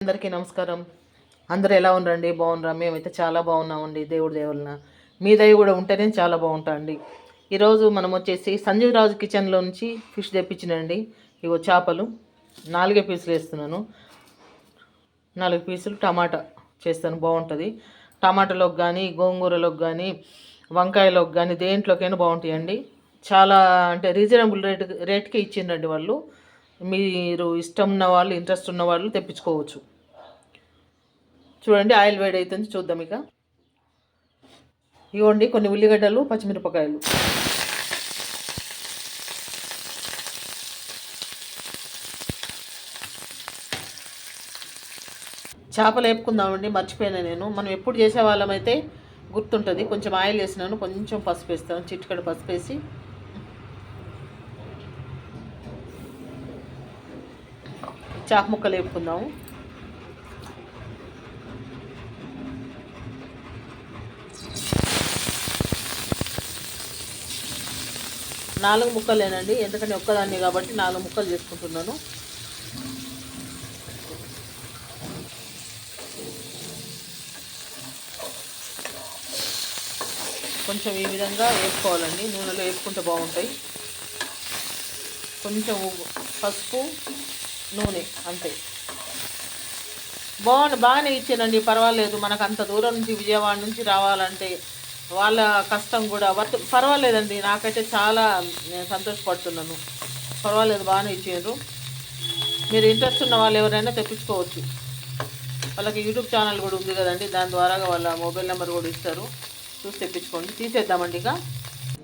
అందరికీ నమస్కారం. అందరూ ఎలా ఉన్నారండి బాగున్నారా? మేమైతే చాలా బాగున్నామండి దేవుడి దేవులన. మీ దయ కూడా ఉంటేనే చాలా బాగుంటా అండి ఈరోజు మనం వచ్చేసి సంజీవ్ రాజు కిచెన్లో నుంచి ఫిష్ తెప్పించినండి. ఇగో చేపలు. నాలుగే పీసులు వేస్తున్నాను. నాలుగు పీసులు టమాటా చేస్తాను. బాగుంటుంది. టమాటాలోకి కానీ గోంగూరలోకి కానీ వంకాయలోకి కానీ దేంట్లోకైనా బాగుంటాయండి. చాలా అంటే రీజనబుల్ రేట్ రేట్కి ఇచ్చిండ్రండి వాళ్ళు. మీరు ఇష్టం ఉన్న వాళ్ళు ఇంట్రెస్ట్ ఉన్న వాళ్ళు తెప్పించుకోవచ్చు. చూడండి ఆయిల్ వేడి అవుతుంది చూద్దాం ఇక. ఇవ్వండి కొన్ని ఉల్లిగడ్డలు పచ్చిమిరపకాయలు. చేపలు వేపుకుందామండి మర్చిపోయినా నేను. మనం ఎప్పుడు చేసే వాళ్ళమైతే గుర్తుంటుంది కొంచెం ఆయిల్ వేసినాను కొంచెం పసుపు వేస్తాను చిటికడ పసుపు వేసి. చాప ముక్కలు వేపుకుందాము నాలుగు ముక్కలేనండి ఎందుకంటే ఒక్కదాన్ని కాబట్టి నాలుగు ముక్కలు చేసుకుంటున్నాను. కొంచెం ఈ విధంగా వేసుకోవాలండి నూనెలో వేసుకుంటే బాగుంటాయి. కొంచెం పసుపు నూనె అంతే. బాగుంది బాగానే ఇచ్చానండి పర్వాలేదు. మనకు అంత దూరం నుంచి విజయవాడ నుంచి రావాలంటే వాళ్ళ కష్టం కూడా. వర్త పర్వాలేదండి నాకైతే చాలా సంతోషపడుతున్నాను. పర్వాలేదు బాగానే ఇచ్చారు. మీరు ఇంట్రెస్ట్ ఉన్న వాళ్ళు ఎవరైనా తెప్పించుకోవచ్చు. వాళ్ళకి యూట్యూబ్ ఛానల్ కూడా ఉంది కదండి దాని ద్వారా వాళ్ళ మొబైల్ నెంబర్ కూడా ఇస్తారు. చూసి తెప్పించుకోండి తీసేద్దామండి ఇక.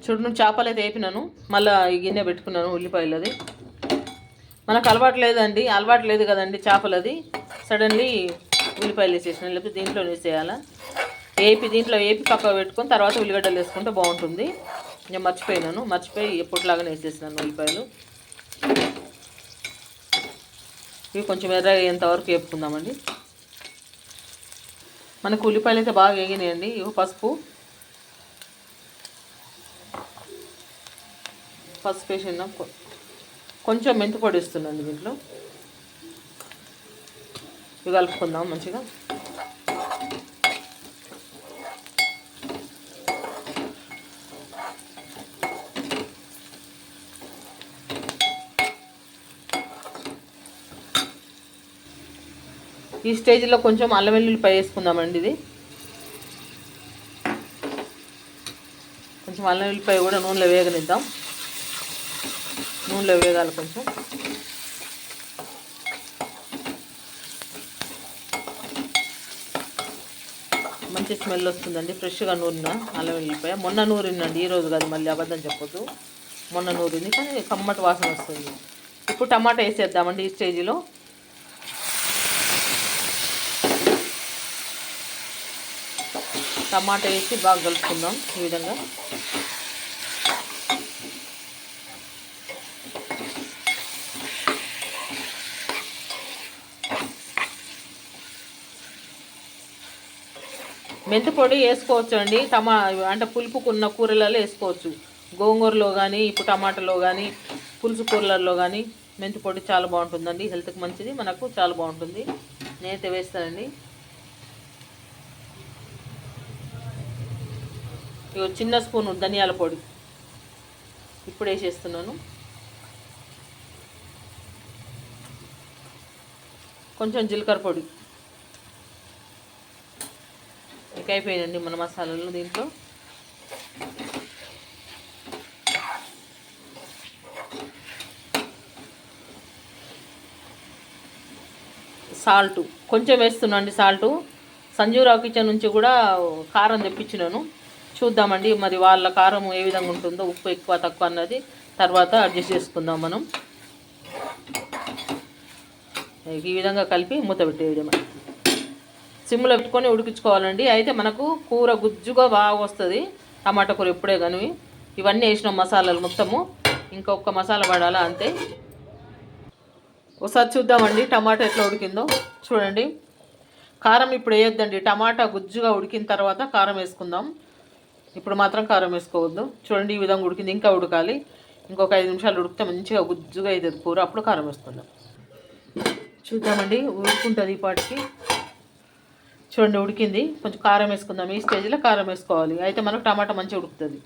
చూడు చేపలు అయితే వేపినాను మళ్ళీ ఈ గిన్నె పెట్టుకున్నాను ఉల్లిపాయలది. మనకు అలవాటు లేదండి అలవాటు లేదు కదండి చేపలది. సడన్లీ ఉల్లిపాయలు వేసేసిన లేకపోతే దీంట్లో వేసేయాలా? ఏపి దీంట్లో ఏపి పక్క పెట్టుకొని తర్వాత ఉల్లిగడ్డలు వేసుకుంటే బాగుంటుంది. నేను మర్చిపోయినాను మర్చిపోయి ఎప్పటిలాగానే వేసేసినాను ఉల్లిపాయలు. ఇవి కొంచెం ఎర్ర అయ్యేంతవరకు వేపుకుందామండి. మనకు ఉల్లిపాయలు అయితే బాగా వేగినాయండి. ఇవి పసుపు. పసుపు వేసినాం. కొంచెం మెంతి పొడి ఇస్తున్నాను దీంట్లో. ఇవి కలుపుకుందాం మంచిగా. ఈ స్టేజ్లో కొంచెం అల్లం వెల్లుల్లిపాయ వేసుకుందామండి ఇది. కొంచెం అల్లం వెల్లుల్లిపాయ కూడా నూనెలో వేగనిద్దాం. నూనెలో వేగాలి కొంచెం. మంచి స్మెల్ వస్తుందండి ఫ్రెష్గా నూరిన అల్లం మొన్న నూరిందండి ఈ రోజు కాదు మళ్ళీ అబద్ధం చెప్పొద్దు. మొన్న నూరింది కానీ కమ్మటి వాసన వస్తుంది. ఇప్పుడు టమాటా వేసేద్దామండి ఈ స్టేజ్లో. టమాటా వేసి బాగా కలుపుకుందాం ఈ విధంగా. మెంతి పొడి వేసుకోవచ్చు అండి. టమా అంటే పులుపుకున్న కూరలలో వేసుకోవచ్చు. గోంగూరలో కానీ ఇప్పుడు టమాటాలో కానీ పులుసు కూరలలో కానీ మెంతి పొడి చాలా బాగుంటుందండి. హెల్త్కి మంచిది మనకు చాలా బాగుంటుంది. నేనైతే వేస్తానండి. ఇగో చిన్న స్పూన్ ధనియాల పొడి. ఇప్పుడు వేసేస్తున్నాను. కొంచెం జీలకర్ర పొడి. ఇక మన మసాలాలు దీంట్లో. సాల్ట్. కొంచెం వేస్తున్నాండి సాల్టు. సంజీవరావు కిచెన్ నుంచి కూడా కారం తెప్పించినాను. చూద్దామండి మరి వాళ్ళ కారం ఏ విధంగా ఉంటుందో ఉప్పు ఎక్కువ తక్కువ అన్నది తర్వాత అడ్జస్ట్ చేసుకుందాం మనం. ఈ విధంగా కలిపి మూత పెట్టేయడం సిమ్లో పెట్టుకొని ఉడికించుకోవాలండి. అయితే మనకు కూర గుజ్జుగా బాగా వస్తుంది. టమాటా కూర ఎప్పుడే కానీ ఇవన్నీ వేసినాం మసాలాలు మొత్తము. ఇంకొక మసాలా పడాలా అంతే. ఒకసారి చూద్దామండి టమాటా ఎట్లా ఉడికిందో. చూడండి. కారం ఇప్పుడు వేయొద్దండి. టమాటా గుజ్జుగా ఉడికిన తర్వాత కారం వేసుకుందాం. ఇప్పుడు మాత్రం కారం వేసుకోవద్దు. చూడండి ఈ విధంగా ఉడికింది. ఇంకా ఉడకాలి. ఇంకొక ఐదు నిమిషాలు ఉడికితే మంచిగా గుజ్జుగా అవుతుంది కూర. అప్పుడు కారం వేసుకుందాం. చూద్దామండి. ఉడుకుంటుంది ఈ పాటికి. చూడండి ఉడికింది. కొంచెం కారం వేసుకుందాం. ఈ స్టేజ్లో కారం వేసుకోవాలి. అయితే మనకు టమాటా మంచిగా ఉడుకుతుంది.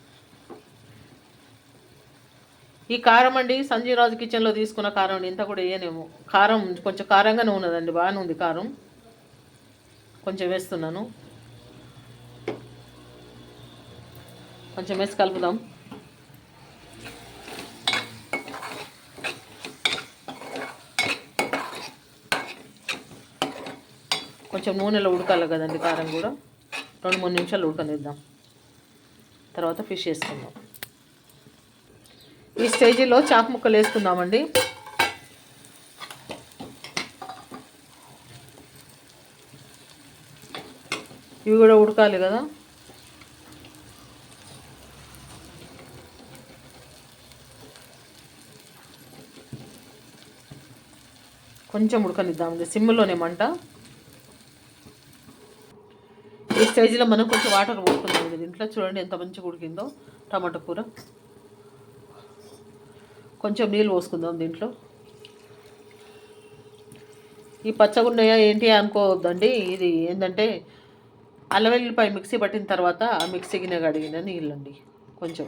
ఈ కారం అండి సంజయ్ రాజు కిచెన్లో తీసుకున్న కారం అండి. ఇంత కూడా వేయనేమో కారం కొంచెం కారంగానే ఉన్నదండి బాగానే ఉంది కారం. కొంచెం వేస్తున్నాను. కొంచెం వేసి కలుపుదాం. కొంచెం నూనెలో ఉడకాలి కదండి కారం కూడా. రెండు మూడు నిమిషాలు ఉడకనిద్దాం. తర్వాత ఫిష్ వేసుకుందాం ఈ స్టేజీలో చాకు ముక్కలు వేసుకుందామండి. ఇవి కూడా ఉడకాలి కదా. కొంచెం ఉడకనిద్దామండి. సిమ్లోనే మంట. ఈ స్టేజ్లో మనం కొంచెం వాటర్ పోసుకుందాం. దీంట్లో చూడండి ఎంత మంచిగా ఉడికిందో. టమాటా కూర. కొంచెం నీళ్ళు పోసుకుందాం దీంట్లో. ఈ పచ్చగున్నయ్య ఏంటి అనుకోవద్దండి. ఇది ఏంటంటే అల్లవెల్లిపాయ మిక్సీ పట్టిన తర్వాత ఆ మిక్సీ గిన్నె కడిగిన నీళ్ళండి. కొంచెం.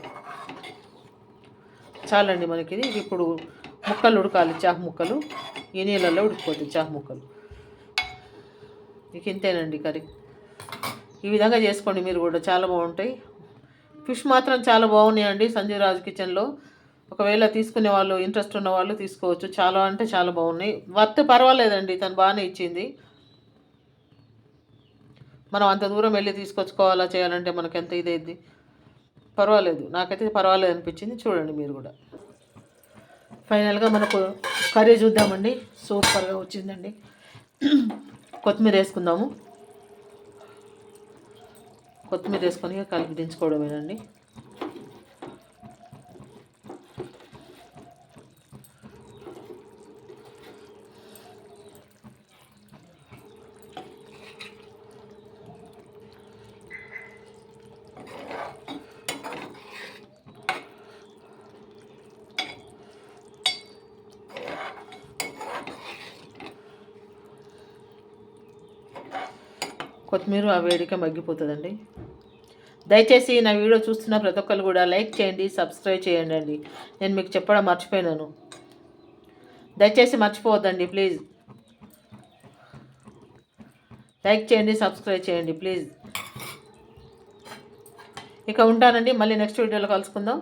చాలండి మనకి ఇది. ఇప్పుడు ముక్కలు ఉడకాలి. చాహ్ ముక్కలు. ఈ నీళ్ళల్లో ఉడికిపోతాయి చాహ్ ముక్కలు. ఇక ఇంతేనండి కర్రీ. ఈ విధంగా చేసుకోండి మీరు కూడా. చాలా బాగుంటాయి. ఫిష్ మాత్రం చాలా బాగున్నాయండి సంజయ్ రాజ్ కిచెన్లో. ఒకవేళ తీసుకునే వాళ్ళు ఇంట్రెస్ట్ ఉన్న వాళ్ళు తీసుకోవచ్చు. చాలా అంటే చాలా బాగున్నాయి. వర్త్ పర్వాలేదండి తను బాగానే ఇచ్చింది. మనం అంత దూరం వెళ్ళి తీసుకొచ్చుకోవాలా చేయాలంటే మనకి ఎంత ఇదైంది పర్వాలేదు. నాకైతే పర్వాలేదు అనిపించింది. చూడండి మీరు కూడా. ఫైనల్గా మనకు కర్రీ చూద్దామండి. సూపర్గా వచ్చిందండి. కొత్తిమీర వేసుకుందాము. కొత్తిమీర వేసుకొని కలిపి దించుకోవడమేనండి కొత్తిమీర ఆ వేడికే మగ్గిపోతుందండి. దయచేసి నా వీడియో చూస్తున్న ప్రతి ఒక్కరు కూడా లైక్ చేయండి సబ్స్క్రైబ్ చేయండి అండి. నేను మీకు చెప్పడం మర్చిపోయినాను. దయచేసి మర్చిపోవద్దండి ప్లీజ్. లైక్ చేయండి సబ్స్క్రైబ్ చేయండి ప్లీజ్. ఇక ఉంటానండి మళ్ళీ నెక్స్ట్ వీడియోలో కలుసుకుందాం.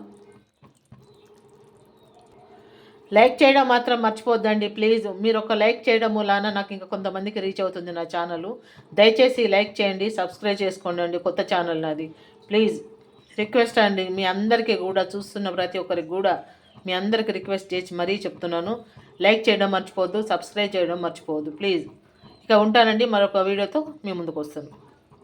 లైక్ చేయడం మాత్రం మర్చిపోద్దండి ప్లీజ్. మీరు ఒక లైక్ చేయడం మూలాన నాకు ఇంకా కొంతమందికి రీచ్ అవుతుంది నా ఛానల్. దయచేసి లైక్ చేయండి సబ్స్క్రైబ్ చేసుకోండి కొత్త ఛానల్ నాది. ప్లీజ్ రిక్వెస్ట్ అండి మీ అందరికీ కూడా చూస్తున్న ప్రతి ఒక్కరికి కూడా మీ అందరికి రిక్వెస్ట్ చేసి మరీ చెప్తున్నాను. లైక్ చేయడం మర్చిపోవద్దు సబ్స్క్రైబ్ చేయడం మర్చిపోవద్దు ప్లీజ్. ఇక ఉంటానండి మరొక వీడియోతో మీ ముందుకు వస్తాను.